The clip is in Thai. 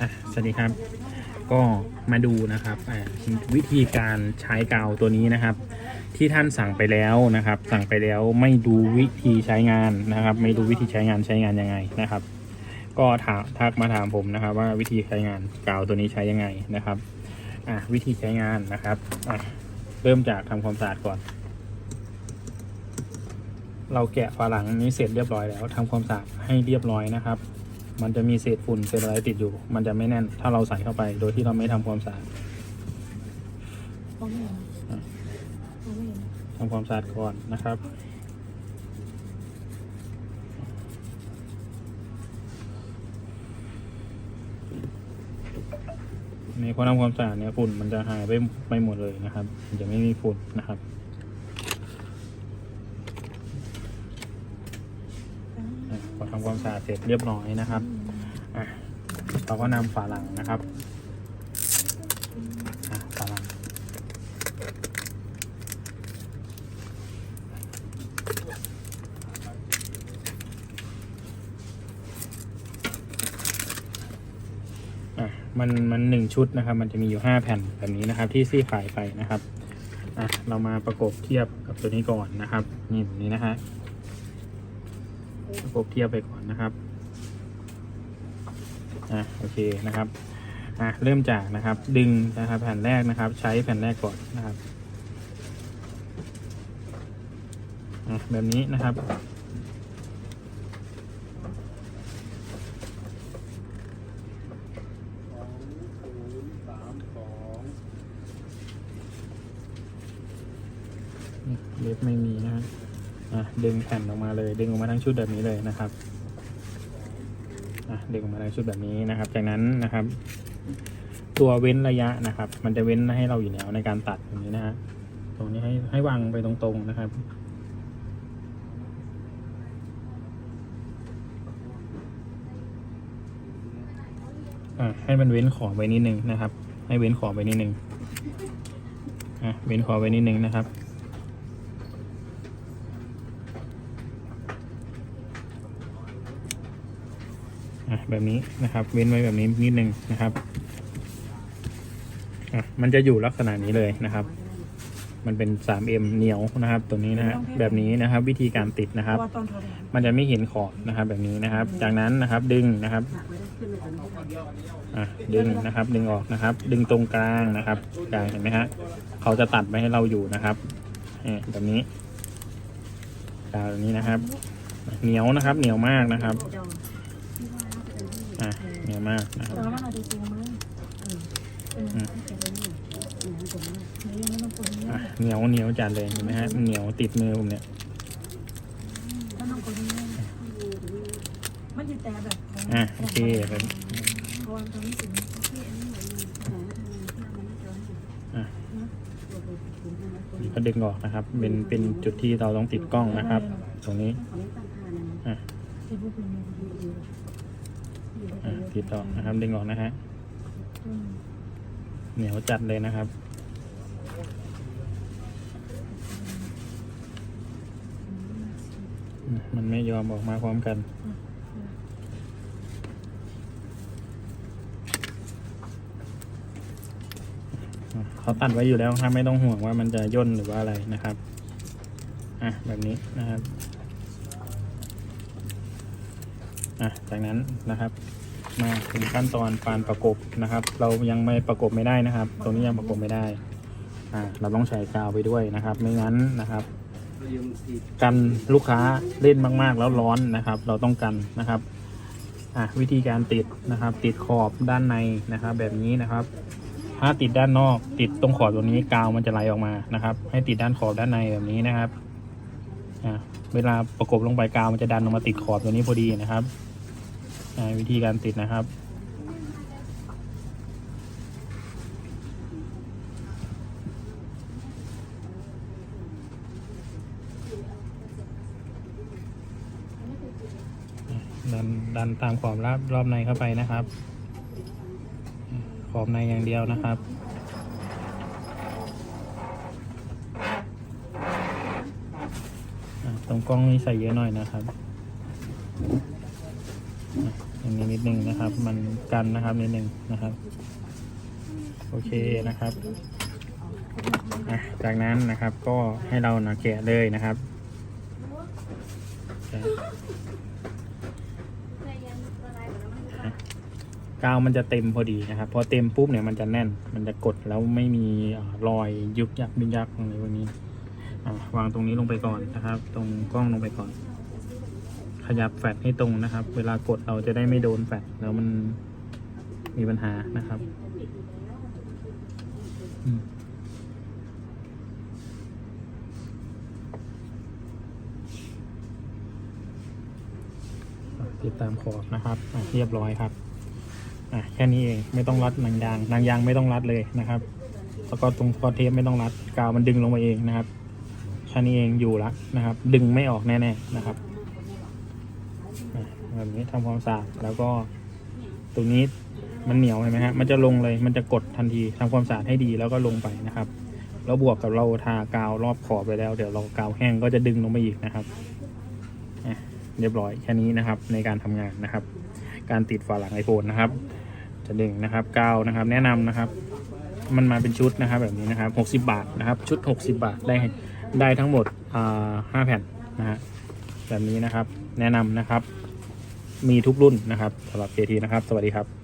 อะสวัสดีครับ ก็มาดูนะครับอ่าวิธีการใช้กาวตัวนี้นะครับ ที่ท่านสั่งไปแล้วนะครับ สั่งไปแล้วไม่ดูวิธีใช้งานนะครับ ไม่ดูวิธีใช้งานใช้งานยังไงนะครับ ก็ถามทักมาถามผมนะครับ ว่าวิธีใช้งานกาวตัวนี้ใช้ยังไงนะครับอะวิธีใช้งานนะครับอะเริ่มจากทำความสะอาดก่อน เราแกะฝาหลังนี้เสร็จเรียบร้อยแล้วทำความสะอาดให้เรียบร้อยนะครับ มันจะมีเศษฝุ่นเศษอะไรติดอยู่ มันจะไม่แน่น ถ้าเราใส่เข้าไป โดยที่เราไม่ทำความสะอาดมองไม่เห็นมองไม่เห็นทำความสะอาดก่อนนะครับในพอทำความสะอาดเนี่ยฝุ่นมันจะหายไปไปหมดเลยนะครับ มันจะไม่มีฝุ่นนะครับอะพอ ทำความสะอาดเสร็จเรียบร้อยนะครับเราก็นำฝาหลังนะครับฝาหลังมันมันหนึ่งชุดนะครับ มันจะมีอยู่ห้าแผ่นแบบนี้นะครับ ที่ซี่ขายไปนะครับอะเรามาประกบเทียบกับตัวนี้ก่อนนะครับ นี่แบบนี้นะฮะ ระกบเทียบไปก่อนนะครับอะโอเคนะครับอะเริ่มจากนะครับ ดึงนะครับแผ่นแรกนะครับ ใช้แผ่นแรกก่อนนะครับอะแบบนี้นะครับเล็บไม่มีนะ ฮะดึงแผ่นออกมาเลย ดึงออกมาทั้งชุดแบบนี้เลยนะครับดึงออกมาทั้งชุดแบบนี้นะครับ จากนั้นนะครับ ตัวเว้นระยะนะครับ มันจะเว้นให้เราอยู่แล้วในการตัดอย่างนี้นะฮะตรงนี้ให้ให้วางไปตรงๆนะครับให้มันเว้นขอบไว้นิดนึงนะครับ ให้เว้นขอบไว้นิดนึงอะเว้นขอบไว้นิดนึงนะครับ อะแบบนี้นะครับ เว้นไว้แบบนี้นิดนึงนะครับอะมันจะอยู่ลักษณะนี้เลยนะครับ มันเป็น 3M เหนียวนะครับ ตัวนี้นะฮะแบบนี้นะครับ วิธีการติดนะครับ มันจะไม่เห็นขอบนะครับ แบบนี้นะครับ จากนั้นนะครับดึงนะครับอะดึงนะครับ ดึงออกนะครับ ดึงตรงกลางนะครับกลางเห็นไหมฮะเขาจะตัดไว้ให้เราอยู่นะครับนี่แบบนี้กาวแบบนี้นะครับ เหนียวนะครับ เหนียวมากนะครับ อะเหนียวมากนะครับแต่ว่ามันอาจจะจริงมั้งเออเป็นอย่างนั้นแต่เป็นอย่างนี้ไม่ต้องกดนี้อะเหนียวเหนียวจัดเลยเห็นไหมฮะมันเหนียวติดมือผมเนี่ยถ้าต้องกดนี้มันจะแต่แบบของอะโอเคแบบเพราะว่าตอนนี้สิ่งที่อันนี้เหมือนของที่เราไม่ได้เจออะนี่ก็ดึงออกนะครับ เป็นเป็นจุดที่เราต้องติดกล้องนะครับ ตรงนี้อะที่พวกคุณมี อยู่อะติดออกนะครับดึงออกนะฮะเหนียวจัดเลยนะครับมมันไม่ยอมออกมาพร้อมกัน เขาตัดไว้อยู่แล้วครับไม่ต้องห่วงว่ามันจะย่นหรือว่าอะไรนะครับ อะแบบนี้นะครับ อะจากนั้นนะครับมาถึงขั้นตอนปานประกบนะครับ เรายังไม่ประกบไม่ได้นะครับ ตรงนี้ยังประกบไม่ได้อ่าเราต้องใช้กาวไปด้วยนะครับ ไม่งั้นนะครับ กันลูกค้าเล่นมาก ๆ แล้วร้อนนะครับ เราต้องกันนะครับอะวิธีการติดนะครับ ติดขอบด้านในนะครับ แบบนี้นะครับ ถ้าติดด้านนอก ติดตรงขอบตรงนี้กาวมันจะไหลออกมานะครับ ให้ติดด้านขอบด้านในแบบนี้นะครับอะเวลาประกบลงไปกาวมันจะดันออกมาติดขอบตัวนี้พอดีนะครับ วิธีการติดนะครับ ดันดันตามขอบรอบรอบในเข้าไปนะครับ ขอบในอย่างเดียวนะครับตรงกล้องนี้ใส่เยอะหน่อยนะครับ อย่างนี้นิดนึงนะครับ มันกันนะครับนิดนึงนะครับ โอเคนะครับจากนั้นนะครับก็ให้เรานะแกะเลยนะครับกาวมันจะเต็มพอดีนะครับ พอเต็มปุ๊บเนี่ยมันจะแน่น มันจะกดแล้วไม่มีรอยยุบยักยุบยักอะไรพวกนี้วางตรงนี้ลงไปก่อนนะครับ ตรงกล้องลงไปก่อน ยับแฟลชให้ตรงนะครับ เวลากดเราจะได้ไม่โดนแฟลชแล้วมันมีปัญหานะครับติดตามขอบนะครับเรียบร้อยครับอะแค่นี้เองไม่ต้องรัดนังยางนังยางไม่ต้องรัดเลยนะครับแล้วก็ตรงคอเทปไม่ต้องรัดกาวมันดึงลงมาเองนะครับแค่นี้เองอยู่ละนะครับ ดึงไม่ออกแน่ๆนะครับ แบบนี้ทำความสะอาดแล้วก็ตรงนี้มันเหนียวเห็นไหมฮะมันจะลงเลยมันจะกดทันทีทำความสะอาดให้ดีแล้วก็ลงไปนะครับ แล้วบวกกับเราทากาวรอบขอบไปแล้ว เดี๋ยวเรากาวแห้งก็จะดึงลงไปอีกนะครับเรียบร้อยแค่นี้นะครับ ในการทำงานนะครับ การติดฝาหลังไอโฟนนะครับ จะดึงนะครับกาวนะครับ แนะนำนะครับ มันมาเป็นชุดนะครับ แบบนี้นะครับ60 บาทนะครับ ชุด 60 บาทได้ได้ทั้งหมดห้าแผ่นนะฮะแบบนี้นะครับ แนะนำนะครับ มีทุกรุ่นนะครับสำหรับ KT นะครับ สวัสดีครับ